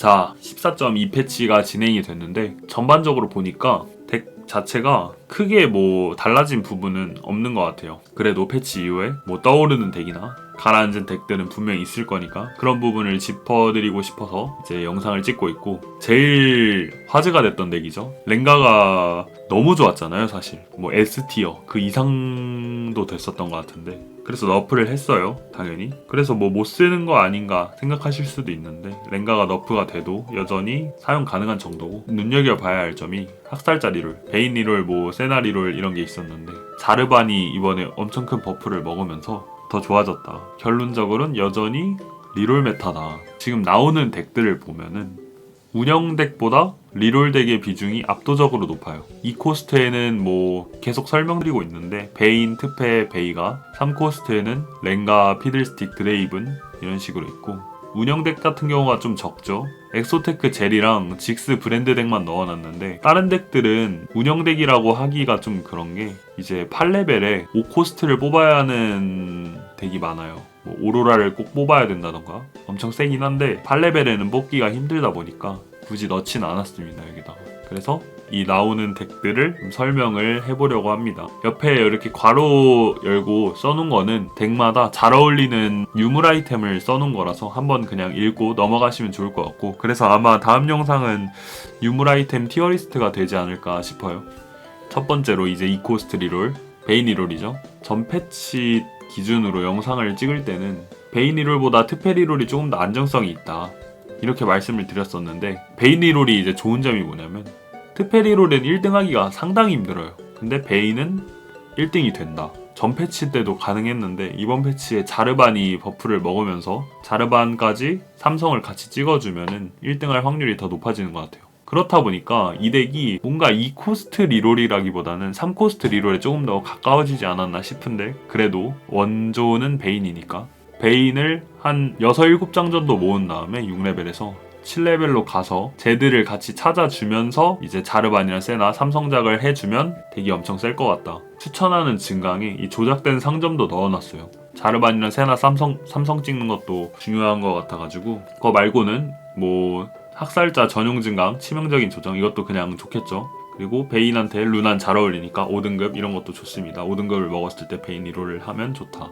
자, 14.2 패치가 진행이 됐는데 전반적으로 보니까 덱 자체가 크게 뭐 달라진 부분은 없는 것 같아요. 그래도 패치 이후에 뭐 떠오르는 덱이나 가라앉은 덱들은 분명히 있을 거니까 그런 부분을 짚어드리고 싶어서 이제 영상을 찍고 있고 제일 화제가 됐던 덱이죠. 랭가가 너무 좋았잖아요, 사실. 뭐 S티어 그 이상도 됐었던 것 같은데 그래서 너프를 했어요, 당연히. 그래서 뭐 못 쓰는 거 아닌가 생각하실 수도 있는데 랭가가 너프가 돼도 여전히 사용 가능한 정도고 눈여겨봐야 할 점이 학살자 리롤, 베인 리롤, 뭐 세나 리롤 이런 게 있었는데 자르반이 이번에 엄청 큰 버프를 먹으면서 더 좋아졌다. 결론적으로는 여전히 리롤 메타다. 지금 나오는 덱들을 보면은 운영 덱보다 리롤 덱의 비중이 압도적으로 높아요. 2코스트에는 뭐 계속 설명드리고 있는데 베인, 트페, 베이가 3코스트에는 랭가, 피들스틱, 드레이븐 이런 식으로 있고 운영 덱 같은 경우가 좀 적죠. 엑소테크 젤이랑 직스 브랜드 덱만 넣어놨는데 다른 덱들은 운영 덱이라고 하기가 좀 그런 게 이제 8레벨에 5코스트를 뽑아야 하는 덱이 많아요. 뭐 오로라를 꼭 뽑아야 된다던가 엄청 세긴 한데 8레벨에는 뽑기가 힘들다 보니까 굳이 넣진 않았습니다 여기다가 그래서 이 나오는 덱들을 좀 설명을 해보려고 합니다. 옆에 이렇게 괄호 열고 써놓은 거는 덱마다 잘 어울리는 유물 아이템을 써놓은 거라서 한번 그냥 읽고 넘어가시면 좋을 것 같고 그래서 아마 다음 영상은 유물 아이템 티어리스트가 되지 않을까 싶어요. 첫 번째로 이제 이코스트 리롤 베인 리롤이죠. 전 패치 기준으로 영상을 찍을 때는 베인 리롤보다 트페 리롤이 조금 더 안정성이 있다. 이렇게 말씀을 드렸었는데 베인 리롤이 이제 좋은 점이 뭐냐면 트페 리롤은 1등 하기가 상당히 힘들어요. 근데 베인은 1등이 된다. 전 패치 때도 가능했는데 이번 패치에 자르반이 버프를 먹으면서 자르반까지 삼성을 같이 찍어주면은 1등할 확률이 더 높아지는 것 같아요. 그렇다 보니까 이 덱이 뭔가 2코스트 리롤이라기보다는 3코스트 리롤에 조금 더 가까워지지 않았나 싶은데 그래도 원조는 베인이니까. 베인을 한 6, 7장 정도 모은 다음에 6레벨에서 7레벨로 가서 제드를 같이 찾아주면서 이제 자르반이나 세나 삼성작을 해주면 덱이 엄청 셀 것 같다. 추천하는 증강에 이 조작된 상점도 넣어놨어요. 자르반이나 세나 삼성, 삼성 찍는 것도 중요한 것 같아가지고 그거 말고는 뭐 학살자 전용 증강, 치명적인 조정 이것도 그냥 좋겠죠. 그리고 베인한테 루난 잘 어울리니까 5등급 이런 것도 좋습니다. 5등급을 먹었을 때 베인 리롤을 하면 좋다.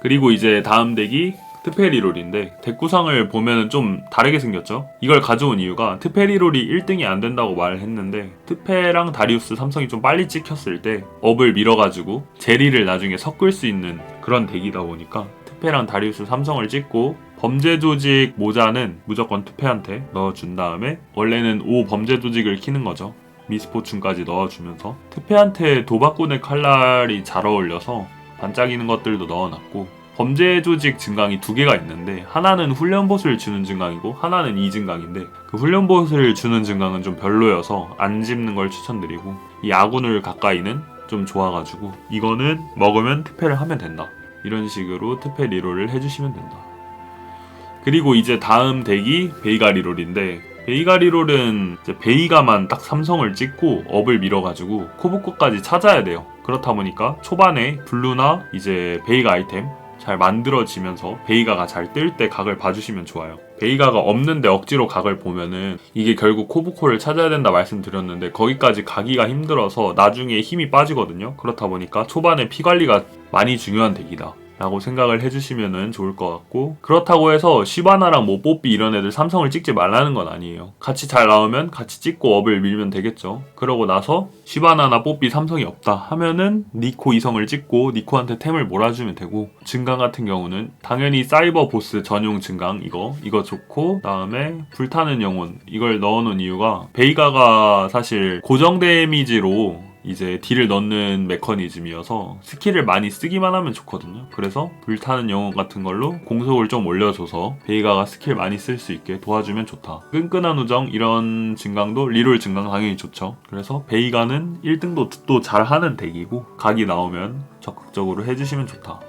그리고 이제 다음 덱이 트페 리롤인데 덱 구성을 보면 좀 다르게 생겼죠. 이걸 가져온 이유가 트페 리롤이 1등이 안 된다고 말을 했는데 트페랑 다리우스 삼성이 좀 빨리 찍혔을 때 업을 밀어가지고 제리를 나중에 섞을 수 있는 그런 덱이다 보니까 트페랑 다리우스 삼성을 찍고 범죄 조직 모자는 무조건 투페한테 넣어준 다음에 원래는 5 범죄 조직을 키는 거죠. 미스포춘까지 넣어주면서 투페한테 도박꾼의 칼날이 잘 어울려서 반짝이는 것들도 넣어놨고 범죄 조직 증강이 두 개가 있는데 하나는 훈련 보스를 주는 증강이고 하나는 이 증강인데 그 훈련 보스를 주는 증강은 좀 별로여서 안 집는 걸 추천드리고 이 아군을 가까이는 좀 좋아가지고 이거는 먹으면 특패를 하면 된다. 이런 식으로 특패 리롤을 해주시면 된다. 그리고 이제 다음 덱이 베이가 리롤인데 베이가 리롤은 베이가만 딱 삼성을 찍고 업을 밀어가지고 코브코까지 찾아야 돼요. 그렇다 보니까 초반에 블루나 이제 베이가 아이템 잘 만들어지면서 베이가가 잘 뜰 때 각을 봐주시면 좋아요. 베이가가 없는데 억지로 각을 보면은 이게 결국 코브코를 찾아야 된다 말씀드렸는데 거기까지 가기가 힘들어서 나중에 힘이 빠지거든요. 그렇다 보니까 초반에 피 관리가 많이 중요한 덱이다. 라고 생각을 해주시면 좋을 것 같고 그렇다고 해서 시바나랑 뭐 뽀삐 이런 애들 삼성을 찍지 말라는 건 아니에요. 같이 잘 나오면 같이 찍고 업을 밀면 되겠죠. 그러고 나서 시바나나 뽀삐 삼성이 없다 하면은 니코 이성을 찍고 니코한테 템을 몰아주면 되고 증강 같은 경우는 당연히 사이버 보스 전용 증강 이거 이거 좋고 다음에 불타는 영혼 이걸 넣어놓은 이유가 베이가가 사실 고정 데미지로 이제 딜을 넣는 메커니즘이어서 스킬을 많이 쓰기만 하면 좋거든요. 그래서 불타는 영혼 같은 걸로 공속을 좀 올려줘서 베이가가 스킬 많이 쓸 수 있게 도와주면 좋다. 끈끈한 우정 이런 증강도 리롤 증강 당연히 좋죠. 그래서 베이가는 1등도 또 잘하는 덱이고 각이 나오면 적극적으로 해주시면 좋다.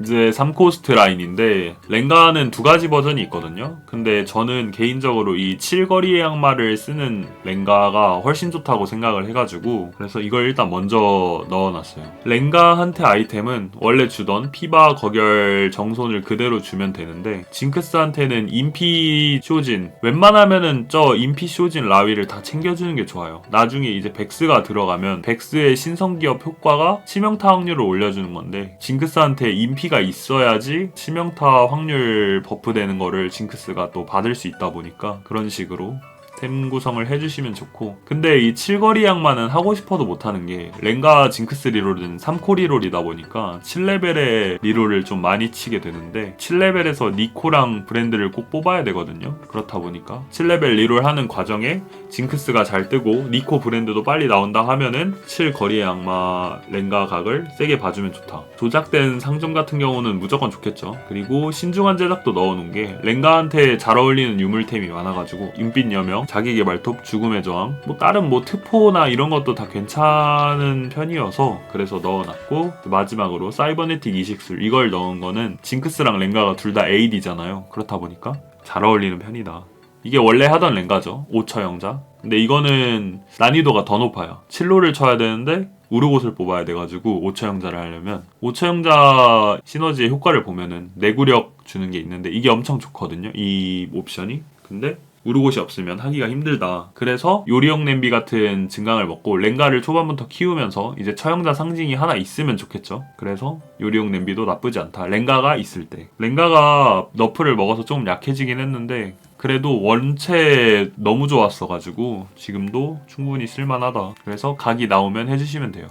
이제 3코스트 라인인데 랭가는 두 가지 버전이 있거든요. 근데 저는 개인적으로 이 7거리의 양말을 쓰는 랭가가 훨씬 좋다고 생각을 해가지고 그래서 이걸 일단 먼저 넣어놨어요. 랭가한테 아이템은 원래 주던 피바 거결 정손을 그대로 주면 되는데 징크스한테는 인피 쇼진 웬만하면은 저 인피 쇼진 라위를 다 챙겨주는 게 좋아요. 나중에 이제 백스가 들어가면 백스의 신성기업 효과가 치명타 확률을 올려주는 건데 징크스한테 인피 가 있어야지 치명타 확률 버프 되는 거를 징크스가 또 받을 수 있다 보니까 그런 식으로 템 구성을 해주시면 좋고. 근데 이 칠거리 양만은 하고 싶어도 못하는 게 랭가 징크스 리롤은 3코 리롤이다 보니까 7레벨의 리롤을 좀 많이 치게 되는데 7레벨에서 니코랑 브랜드를 꼭 뽑아야 되거든요. 그렇다 보니까 7레벨 리롤 하는 과정에 징크스가 잘 뜨고 니코 브랜드도 빨리 나온다 하면은 7거리의 양마 랭가 각을 세게 봐주면 좋다. 조작된 상점 같은 경우는 무조건 좋겠죠. 그리고 신중한 제작도 넣어놓은 게 랭가한테 잘 어울리는 유물템이 많아가지고 윤빛 여명 자기 개발톱, 죽음의 저항, 뭐 다른 뭐 트포나 이런 것도 다 괜찮은 편이어서 그래서 넣어놨고 마지막으로 사이버네틱 이식술 이걸 넣은 거는 징크스랑 랭가가 둘 다 AD잖아요. 그렇다 보니까 잘 어울리는 편이다. 이게 원래 하던 랭가죠. 5처 영자. 근데 이거는 난이도가 더 높아요. 7로를 쳐야 되는데 우르곳을 뽑아야 돼가지고 5처 영자를 하려면 5처 영자 시너지의 효과를 보면은 내구력 주는 게 있는데 이게 엄청 좋거든요. 이 옵션이. 근데 우르곳이 없으면 하기가 힘들다. 그래서 요리용 냄비 같은 증강을 먹고 랭가를 초반부터 키우면서 이제 처형자 상징이 하나 있으면 좋겠죠. 그래서 요리용 냄비도 나쁘지 않다. 랭가가 있을 때. 랭가가 너프를 먹어서 조금 약해지긴 했는데 그래도 원체 너무 좋았어가지고 지금도 충분히 쓸만하다. 그래서 각이 나오면 해주시면 돼요.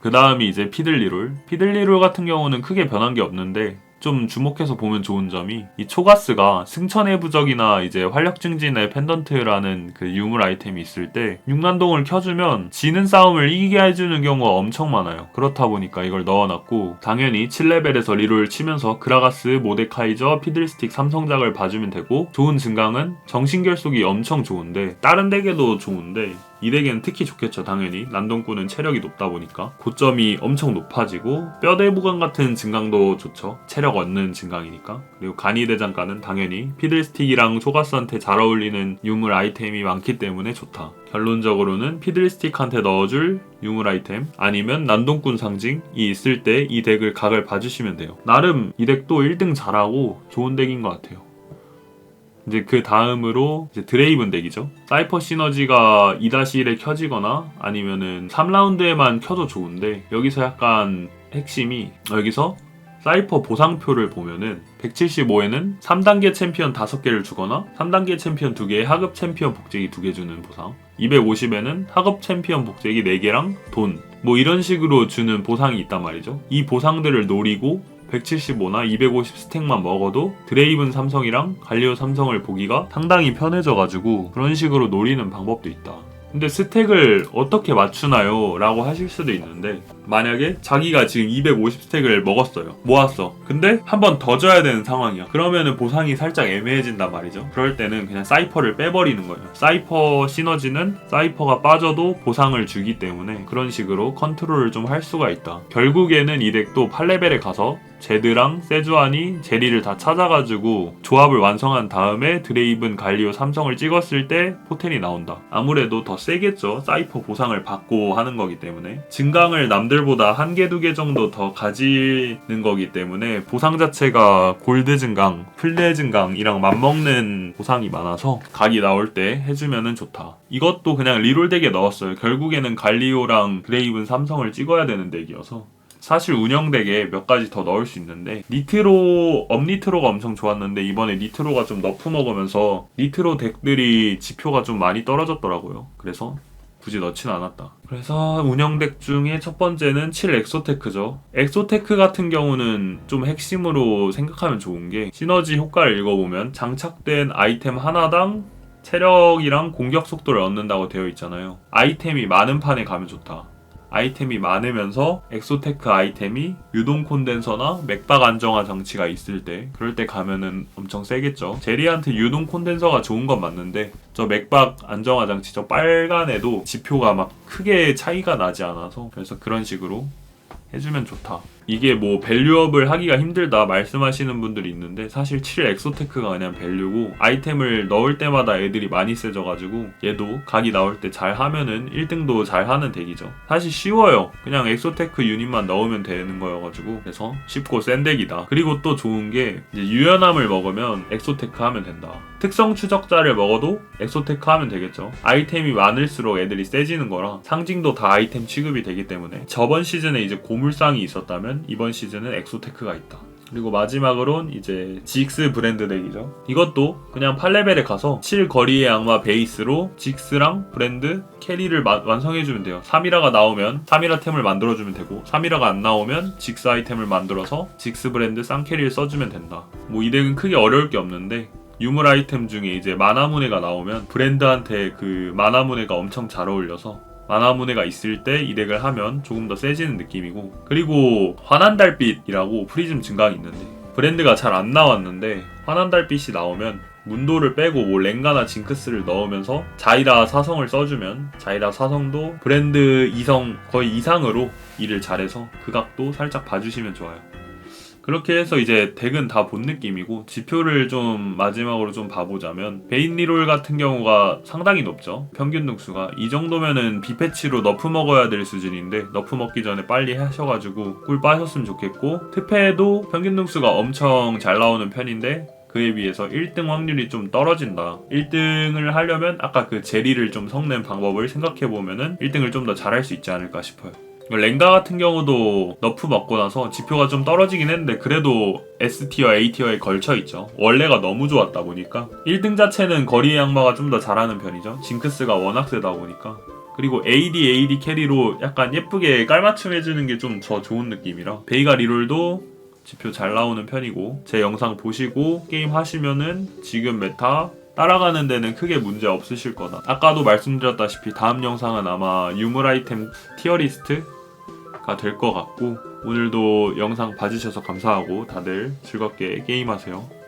그 다음이 이제 피들리롤. 피들리롤 같은 경우는 크게 변한 게 없는데 좀 주목해서 보면 좋은 점이 이 초가스가 승천의 부적이나 이제 활력 증진의 펜던트라는 그 유물 아이템이 있을 때 육난동을 켜주면 지는 싸움을 이기게 해주는 경우가 엄청 많아요. 그렇다 보니까 이걸 넣어놨고 당연히 7레벨에서 리롤 치면서 그라가스, 모데카이저, 피들스틱 삼성작을 봐주면 되고 좋은 증강은 정신결속이 엄청 좋은데 다른 덱에도 좋은데 이 덱에는 특히 좋겠죠 당연히. 난동꾼은 체력이 높다 보니까. 고점이 엄청 높아지고 뼈대 부관 같은 증강도 좋죠. 체력 얻는 증강이니까. 그리고 간이 대장가는 당연히 피들스틱이랑 초가스한테 잘 어울리는 유물 아이템이 많기 때문에 좋다. 결론적으로는 피들스틱한테 넣어줄 유물 아이템 아니면 난동꾼 상징이 있을 때 이 덱을 각을 봐주시면 돼요. 나름 이 덱도 1등 잘하고 좋은 덱인 것 같아요 이제 그 다음으로 이제 드레이븐 덱이죠. 사이퍼 시너지가 2-1에 켜지거나 아니면은 3라운드에만 켜도 좋은데 여기서 약간 핵심이 여기서 사이퍼 보상표를 보면은 175에는 3단계 챔피언 5개를 주거나 3단계 챔피언 2개에 하급 챔피언 복제기 2개 주는 보상 250에는 하급 챔피언 복제기 4개랑 돈 뭐 이런 식으로 주는 보상이 있단 말이죠 이 보상들을 노리고 175나 250 스택만 먹어도 드레이븐 삼성이랑 갈리오 삼성을 보기가 상당히 편해져가지고 그런 식으로 노리는 방법도 있다. 근데 스택을 어떻게 맞추나요? 라고 하실 수도 있는데 만약에 자기가 지금 250 스택을 먹었어요 모았어 근데 한 번 더 줘야 되는 상황이야 그러면은 보상이 살짝 애매해진단 말이죠 그럴 때는 그냥 사이퍼를 빼버리는 거예요 사이퍼 시너지는 사이퍼가 빠져도 보상을 주기 때문에 그런 식으로 컨트롤을 좀 할 수가 있다 결국에는 이 덱도 8레벨에 가서 제드랑 세주안이 제리를 다 찾아가지고 조합을 완성한 다음에 드레이븐 갈리오 삼성을 찍었을 때 포텐이 나온다. 아무래도 더 세겠죠. 사이퍼 보상을 받고 하는 거기 때문에. 증강을 남들 보다 한 개, 두 개 정도 더 가지는 거기 때문에 보상 자체가 골드 증강, 플레 증강이랑 맞먹는 보상이 많아서 각이 나올 때 해주면은 좋다. 이것도 그냥 리롤 덱에 넣었어요. 결국에는 갈리오랑 드레이븐 삼성을 찍어야 되는 덱이어서. 사실 운영덱에 몇 가지 더 넣을 수 있는데 니트로 업니트로가 엄청 좋았는데 이번에 니트로가 좀 너프 먹으면서 니트로 덱들이 지표가 좀 많이 떨어졌더라고요. 그래서 굳이 넣진 않았다. 그래서 운영덱 중에 첫 번째는 7 엑소테크죠. 엑소테크 같은 경우는 좀 핵심으로 생각하면 좋은 게 시너지 효과를 읽어보면 장착된 아이템 하나당 체력이랑 공격 속도를 얻는다고 되어 있잖아요. 아이템이 많은 판에 가면 좋다. 아이템이 많으면서 엑소테크 아이템이 유동 콘덴서나 맥박 안정화 장치가 있을 때 그럴 때 가면은 엄청 세겠죠. 제리한테 유동 콘덴서가 좋은 건 맞는데 저 맥박 안정화 장치 저 빨간에도 지표가 막 크게 차이가 나지 않아서 그래서 그런 식으로 해주면 좋다. 이게 뭐 밸류업을 하기가 힘들다 말씀하시는 분들이 있는데 사실 7 엑소테크가 그냥 밸류고 아이템을 넣을 때마다 애들이 많이 세져가지고 얘도 각이 나올 때 잘 하면은 1등도 잘 하는 덱이죠. 사실 쉬워요. 그냥 엑소테크 유닛만 넣으면 되는 거여가지고 그래서 쉽고 센 덱이다. 그리고 또 좋은 게 유연함을 먹으면 엑소테크 하면 된다. 특성 추적자를 먹어도 엑소테크 하면 되겠죠. 아이템이 많을수록 애들이 세지는 거라 상징도 다 아이템 취급이 되기 때문에 저번 시즌에 이제 고물상이 있었다면 이번 시즌은 엑소테크가 있다. 그리고 마지막으로는 이제 직스 브랜드 덱이죠. 이것도 그냥 8레벨에 가서 7 거리의 악마 베이스로 직스랑 브랜드 캐리를 마- 완성해주면 돼요. 3이라가 나오면 3이라 템을 만들어주면 되고 3이라가 안 나오면 직스 아이템을 만들어서 직스 브랜드 쌍캐리를 써주면 된다. 뭐 이 덱은 크게 어려울 게 없는데 유물 아이템 중에 이제 마나무네가 나오면 브랜드한테 그 마나무네가 엄청 잘 어울려서 마나무네가 있을 때 이 덱을 하면 조금 더 세지는 느낌이고 그리고 환한 달빛이라고 프리즘 증강이 있는데 브랜드가 잘 안 나왔는데 환한 달빛이 나오면 문도를 빼고 뭐 랭가나 징크스를 넣으면서 자이라 사성을 써주면 자이라 사성도 브랜드 이성 거의 이상으로 일을 잘해서 그 각도 살짝 봐주시면 좋아요. 그렇게 해서 이제 덱은 다 본 느낌이고 지표를 좀 마지막으로 좀 봐보자면 베인 리롤 같은 경우가 상당히 높죠 평균 등수가 이 정도면은 비패치로 너프 먹어야 될 수준인데 너프 먹기 전에 빨리 하셔가지고 꿀 빠셨으면 좋겠고 특패도 평균 등수가 엄청 잘 나오는 편인데 그에 비해서 1등 확률이 좀 떨어진다. 1등을 하려면 아까 그 제리를 좀 섞는 방법을 생각해보면은 1등을 좀 더 잘할 수 있지 않을까 싶어요. 랭가 같은 경우도 너프 먹고 나서 지표가 좀 떨어지긴 했는데 그래도 S티어, A티어에 걸쳐 있죠. 원래가 너무 좋았다 보니까 1등 자체는 거리의 양마가 좀 더 잘하는 편이죠. 징크스가 워낙 세다 보니까. 그리고 AD, AD 캐리로 약간 예쁘게 깔맞춤 해주는 게 좀 더 좋은 느낌이라 베이가 리롤도 지표 잘 나오는 편이고 제 영상 보시고 게임 하시면은 지금 메타 따라가는 데는 크게 문제 없으실 거다. 아까도 말씀드렸다시피 다음 영상은 아마 유물 아이템 티어리스트가 될 것 같고 오늘도 영상 봐주셔서 감사하고 다들 즐겁게 게임하세요.